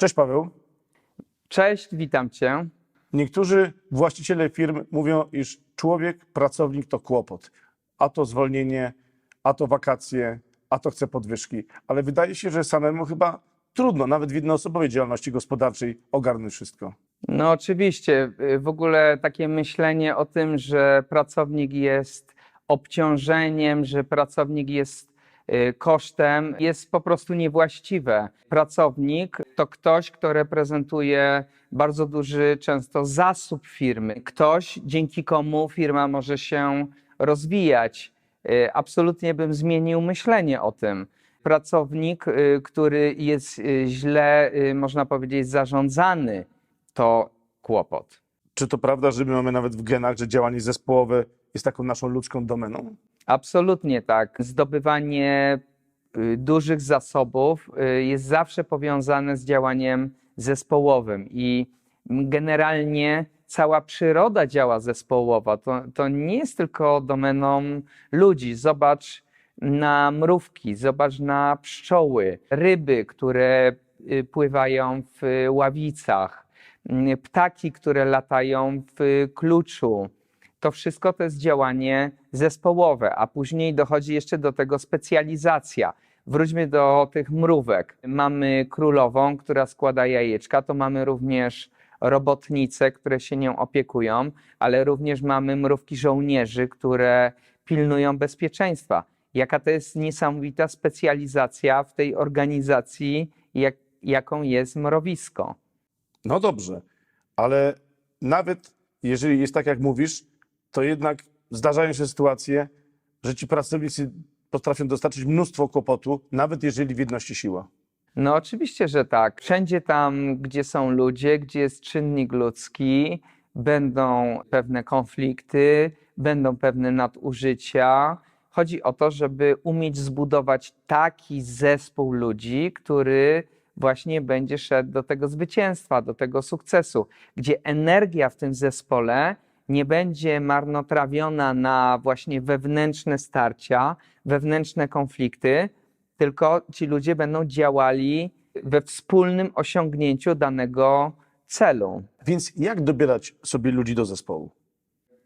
Cześć Paweł. Cześć, witam Cię. Niektórzy właściciele firm mówią, iż człowiek, pracownik to kłopot. A to zwolnienie, a to wakacje, a to chce podwyżki. Ale wydaje się, że samemu chyba trudno, nawet w jednoosobowej działalności gospodarczej, ogarnąć wszystko. No oczywiście, w ogóle takie myślenie o tym, że pracownik jest obciążeniem, że pracownik jest kosztem, jest po prostu niewłaściwe. Pracownik to ktoś, kto reprezentuje bardzo duży często zasób firmy. Ktoś, dzięki komu firma może się rozwijać. Y, Absolutnie bym zmienił myślenie o tym. Pracownik, y, który jest y, źle, y, można powiedzieć, zarządzany, to kłopot. Czy to prawda, że my mamy nawet w genach, że działanie zespołowe jest taką naszą ludzką domeną? Absolutnie tak. Zdobywanie y, dużych zasobów y, jest zawsze powiązane z działaniem zespołowym i generalnie cała przyroda działa zespołowo. To, to nie jest tylko domeną ludzi. Zobacz na mrówki, zobacz na pszczoły, ryby, które y, pływają w ławicach, ptaki, które latają w kluczu to wszystko to jest działanie zespołowe, a później dochodzi jeszcze do tego specjalizacja. Wróćmy do tych mrówek. Mamy królową, która składa jajeczka, to mamy również robotnice, które się nią opiekują, ale również mamy mrówki żołnierzy, które pilnują bezpieczeństwa. Jaka to jest niesamowita specjalizacja w tej organizacji, jak, jaką jest mrowisko. No dobrze, ale nawet jeżeli jest tak, jak mówisz, to jednak zdarzają się sytuacje, że ci pracownicy potrafią dostarczyć mnóstwo kłopotu, nawet jeżeli w jedności siła. No oczywiście, że tak. Wszędzie tam, gdzie są ludzie, gdzie jest czynnik ludzki, będą pewne konflikty, będą pewne nadużycia. Chodzi o to, żeby umieć zbudować taki zespół ludzi, który właśnie będzie szedł do tego zwycięstwa, do tego sukcesu, gdzie energia w tym zespole nie będzie marnotrawiona na właśnie wewnętrzne starcia, wewnętrzne konflikty, tylko ci ludzie będą działali we wspólnym osiągnięciu danego celu. Więc jak dobierać sobie ludzi do zespołu?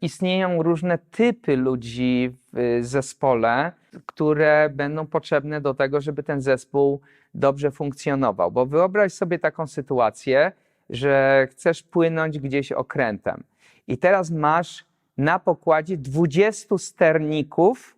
Istnieją różne typy ludzi w zespole, które będą potrzebne do tego, żeby ten zespół dobrze funkcjonował. Bo wyobraź sobie taką sytuację, że chcesz płynąć gdzieś okrętem i teraz masz na pokładzie 20 sterników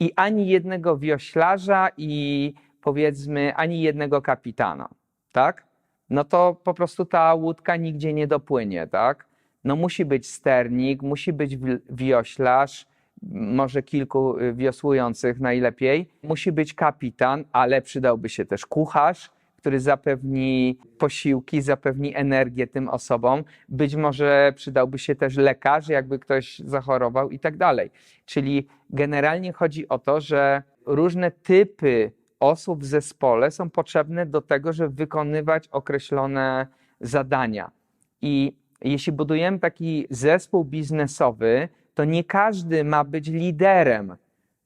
i ani jednego wioślarza i powiedzmy ani jednego kapitana, tak? No to po prostu ta łódka nigdzie nie dopłynie, tak? No musi być sternik, musi być wi- wioślarz, może kilku y, wiosłujących najlepiej. Musi być kapitan, ale przydałby się też kucharz, który zapewni posiłki, zapewni energię tym osobom. Być może przydałby się też lekarz, jakby ktoś zachorował i tak dalej. Czyli generalnie chodzi o to, że różne typy osób w zespole są potrzebne do tego, żeby wykonywać określone zadania. I jeśli budujemy taki zespół biznesowy, to nie każdy ma być liderem.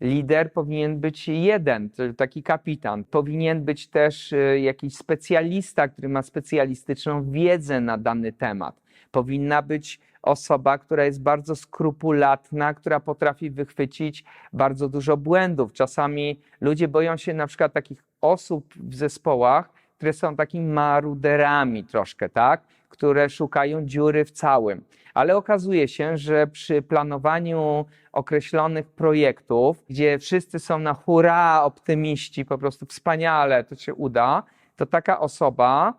Lider powinien być jeden, taki kapitan. Powinien być też e, jakiś specjalista, który ma specjalistyczną wiedzę na dany temat. Powinna być osoba, która jest bardzo skrupulatna, która potrafi wychwycić bardzo dużo błędów. Czasami ludzie boją się na przykład takich osób w zespołach, które są takimi maruderami troszkę, tak? Które szukają dziury w całym. Ale okazuje się, że przy planowaniu określonych projektów, gdzie wszyscy są na hurra, optymiści, po prostu wspaniale, to się uda, to taka osoba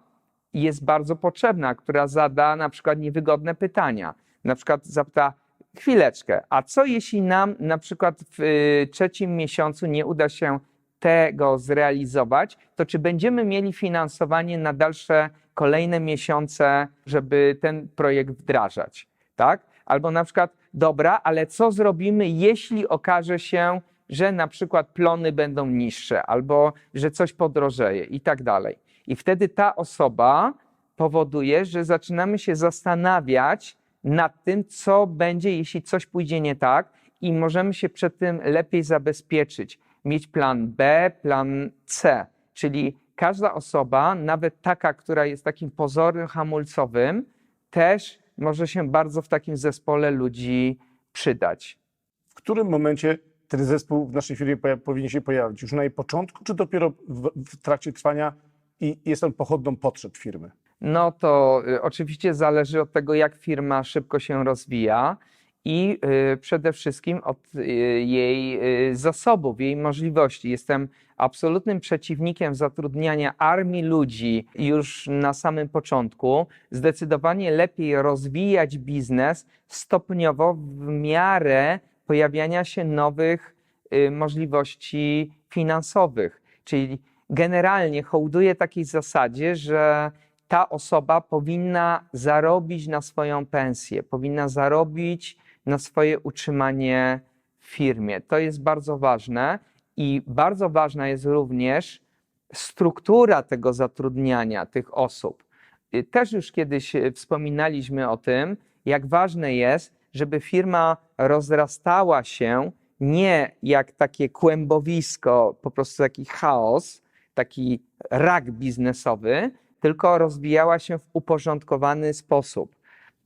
jest bardzo potrzebna, która zada na przykład niewygodne pytania. Na przykład zapyta, chwileczkę, a co jeśli nam na przykład w y, trzecim miesiącu nie uda się tego zrealizować, to czy będziemy mieli finansowanie na dalsze kolejne miesiące, żeby ten projekt wdrażać, tak? Albo na przykład, dobra, ale co zrobimy, jeśli okaże się, że na przykład plony będą niższe, albo że coś podrożeje i tak dalej. I wtedy ta osoba powoduje, że zaczynamy się zastanawiać nad tym, co będzie, jeśli coś pójdzie nie tak, i możemy się przed tym lepiej zabezpieczyć. Mieć plan B, plan C, czyli każda osoba, nawet taka, która jest takim pozornym hamulcowym, też może się bardzo w takim zespole ludzi przydać. W którym momencie ten zespół w naszej firmie powinien się pojawić? Już na jej początku, czy dopiero w, w trakcie trwania i jest on pochodną potrzeb firmy? No to y, oczywiście zależy od tego, jak firma szybko się rozwija i y, przede wszystkim od y, jej y, zasobów, jej możliwości. Jestem absolutnym przeciwnikiem zatrudniania armii ludzi już na samym początku. Zdecydowanie lepiej rozwijać biznes stopniowo w miarę pojawiania się nowych możliwości finansowych. Czyli generalnie hołduję takiej zasadzie, że ta osoba powinna zarobić na swoją pensję, powinna zarobić na swoje utrzymanie w firmie. To jest bardzo ważne i bardzo ważna jest również struktura tego zatrudniania tych osób. Y, Też już kiedyś y, wspominaliśmy o tym, jak ważne jest, żeby firma rozrastała się nie jak takie kłębowisko, po prostu taki chaos, taki rak biznesowy, tylko rozwijała się w uporządkowany sposób.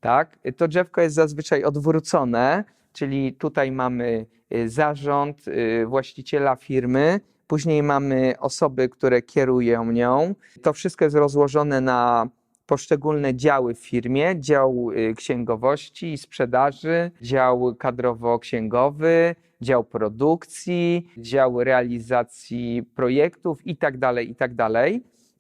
Tak? To drzewko jest zazwyczaj odwrócone, czyli tutaj mamy y, zarząd, y, właściciela firmy, później mamy osoby, które kierują nią. To wszystko jest rozłożone na poszczególne działy w firmie, dział y, księgowości i sprzedaży, dział kadrowo-księgowy, dział produkcji, dział realizacji projektów i tak dalej, i tak.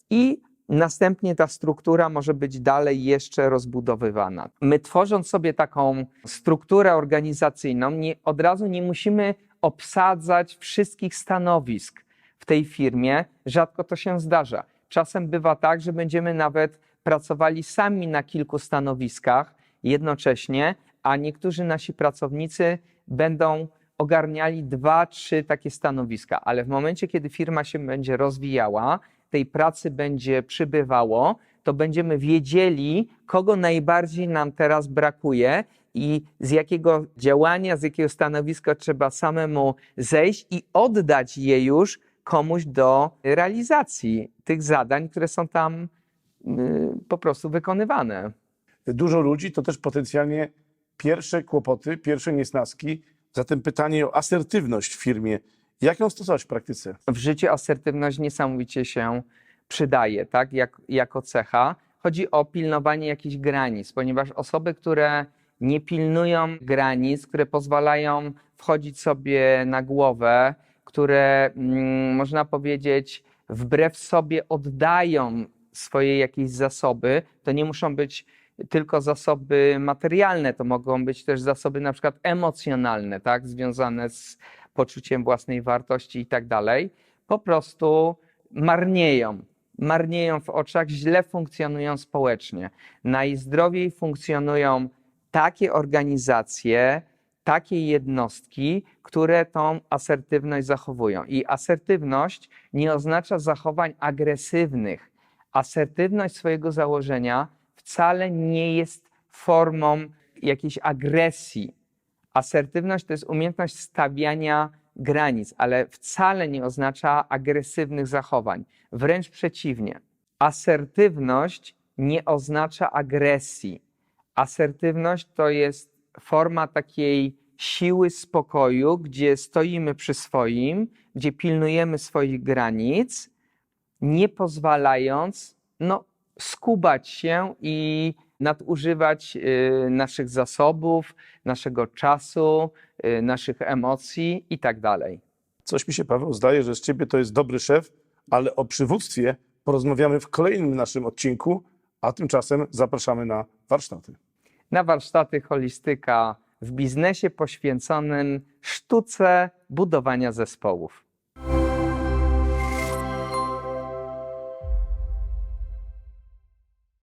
I następnie ta struktura może być dalej jeszcze rozbudowywana. My tworząc sobie taką strukturę organizacyjną, nie, od razu nie musimy obsadzać wszystkich stanowisk w tej firmie. Rzadko to się zdarza. Czasem bywa tak, że będziemy nawet pracowali sami na kilku stanowiskach jednocześnie, a niektórzy nasi pracownicy będą ogarniali dwa, trzy takie stanowiska, ale w momencie, kiedy firma się będzie rozwijała, tej pracy będzie przybywało, to będziemy wiedzieli, kogo najbardziej nam teraz brakuje i z jakiego działania, z jakiego stanowiska trzeba samemu zejść i oddać je już komuś do realizacji tych zadań, które są tam y, po prostu wykonywane. Dużo ludzi to też potencjalnie pierwsze kłopoty, pierwsze niesnaski. Zatem pytanie o asertywność w firmie. Jak ją stosować w praktyce? w życiu asertywność niesamowicie się przydaje, tak, jak, jako cecha. Chodzi o pilnowanie jakichś granic, ponieważ osoby, które nie pilnują granic, które pozwalają wchodzić sobie na głowę, które mm, można powiedzieć wbrew sobie oddają swoje jakieś zasoby, to nie muszą być tylko zasoby materialne, to mogą być też zasoby na przykład emocjonalne, tak, związane z poczuciem własnej wartości i tak dalej, po prostu marnieją. Marnieją w oczach, źle funkcjonują społecznie. Najzdrowiej funkcjonują takie organizacje, takie jednostki, które tą asertywność zachowują. I asertywność nie oznacza zachowań agresywnych. Asertywność swojego założenia wcale nie jest formą jakiejś agresji. Asertywność to jest umiejętność stawiania granic, ale wcale nie oznacza agresywnych zachowań. Wręcz przeciwnie. Asertywność nie oznacza agresji. Asertywność to jest forma takiej siły spokoju, gdzie stoimy przy swoim, gdzie pilnujemy swoich granic, nie pozwalając no, skubać się i nadużywać y, naszych zasobów, naszego czasu, y, naszych emocji i tak dalej. Coś mi się, Paweł, zdaje, że z ciebie to jest dobry szef, ale o przywództwie porozmawiamy w kolejnym naszym odcinku, a tymczasem zapraszamy na warsztaty. Na warsztaty holistyka w biznesie poświęconym sztuce budowania zespołów.